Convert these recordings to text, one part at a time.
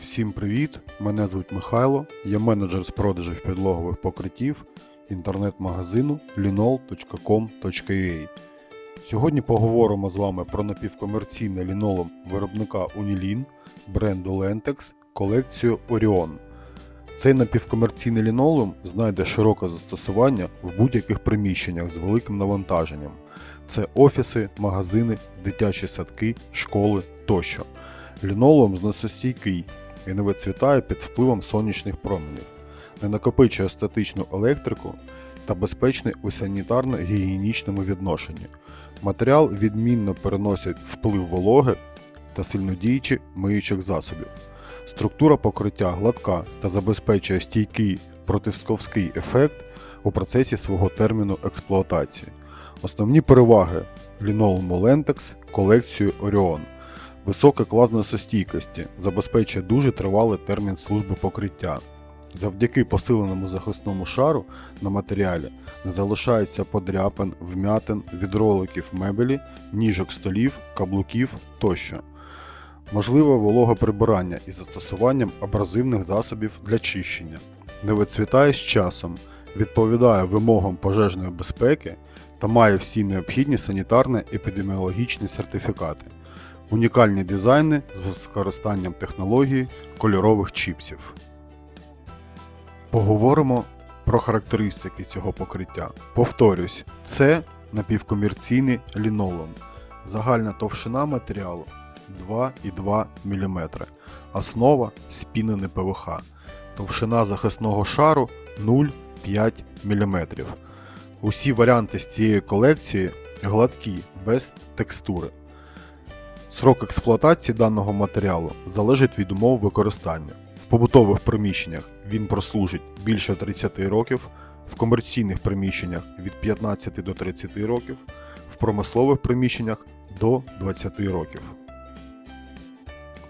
Всім привіт! Мене звуть Михайло, я менеджер з продажів підлогових покриттів інтернет-магазину linol.com.ua. Сьогодні поговоримо з вами про напівкомерційний лінолом виробника Unilin бренду Lentex колекцію Orion. Цей напівкомерційний лінолеум знайде широке застосування в будь-яких приміщеннях з великим навантаженням. Це офіси, магазини, дитячі садки, школи тощо. Лінолеум зносостійкий і не вицвітає під впливом сонячних променів, не накопичує статичну електрику та безпечний у санітарно-гігієнічному відношенні. Матеріал відмінно переносить вплив вологи та сильнодіючі миючих засобів. Структура покриття гладка та забезпечує стійкий протисковський ефект у процесі свого терміну експлуатації. Основні переваги лінолому Lentex колекцію Orion. Високий клас носостійкості забезпечує дуже тривалий термін служби покриття. Завдяки посиленому захисному шару на матеріалі не залишається подряпин, вмятин від роликів мебелі, ніжок столів, каблуків тощо. Можливе вологе прибирання із застосуванням абразивних засобів для чищення. Не вицвітає з часом, відповідає вимогам пожежної безпеки та має всі необхідні санітарно-епідеміологічні сертифікати. Унікальні дизайни з використанням технології кольорових чіпсів. Поговоримо про характеристики цього покриття. Повторюсь, це напівкомерційний лінолеум. Загальна товщина матеріалу 2,2 мм. Основа спінене ПВХ. Товщина захисного шару 0,5 мм. Усі варіанти з цієї колекції гладкі, без текстури. Срок експлуатації даного матеріалу залежить від умов використання. В побутових приміщеннях він прослужить більше 30 років, в комерційних приміщеннях від 15 до 30 років, в промислових приміщеннях до 20 років.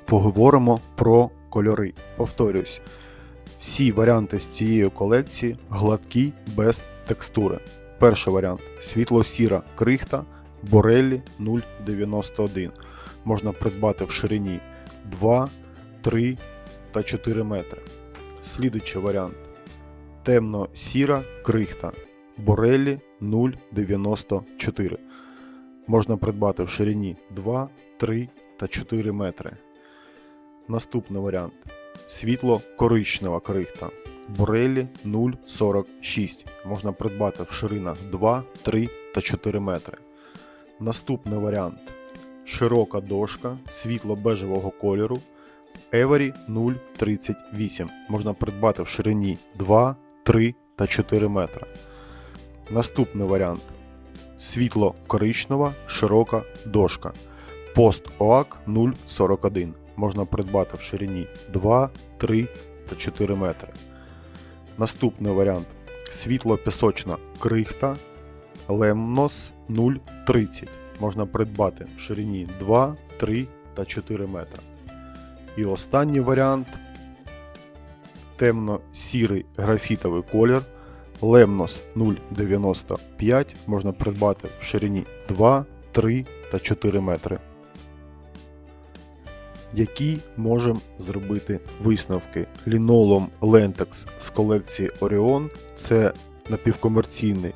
Поговоримо про кольори. Повторюсь, всі варіанти з цієї колекції гладкі без текстури. Перший варіант світло-сіра крихта Бореллі 091 можна придбати в ширині 2, 3 та 4 метри. Слідуючий варіант темно-сіра крихта Бореллі 094. Можна придбати в ширині 2, 3 та 4 метри. Наступний варіант світло-коричнева крихта Бореллі 046. Можна придбати в ширинах 2, 3 та 4 метри. Наступний варіант широка дошка світло-бежевого кольору Every 038 можна придбати в ширині 2, 3 та 4 метри. Наступний варіант. Світло-коричнева широка дошка. Post OAK 041 можна придбати в ширині 2, 3 та 4 метри. Наступний варіант. Світло-пісочна крихта Lemnos 030 можна придбати в ширині 2, 3 та 4 метри. І останній варіант темно-сірий графітовий колір Lemnos 095 можна придбати в ширині 2, 3 та 4 метри. Які можемо зробити висновки? Лінолом Lentex з колекції Orion це напівкомерційний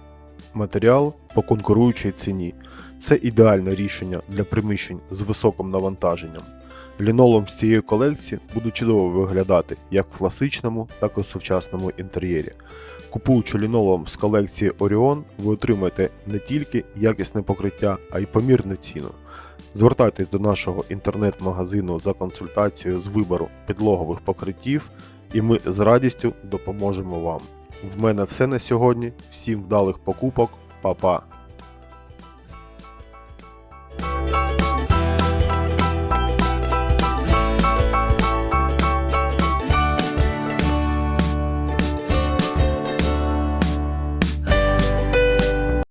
матеріал по конкуруючій ціні. Це ідеальне рішення для приміщень з високим навантаженням. Лінолом з цієї колекції буде чудово виглядати як в класичному, так і в сучасному інтер'єрі. Купуючи лінолом з колекції Orion, ви отримаєте не тільки якісне покриття, а й помірну ціну. Звертайтесь до нашого інтернет-магазину за консультацією з вибору підлогових покриттів, і ми з радістю допоможемо вам. В мене все на сьогодні. Всім вдалих покупок, Па-па!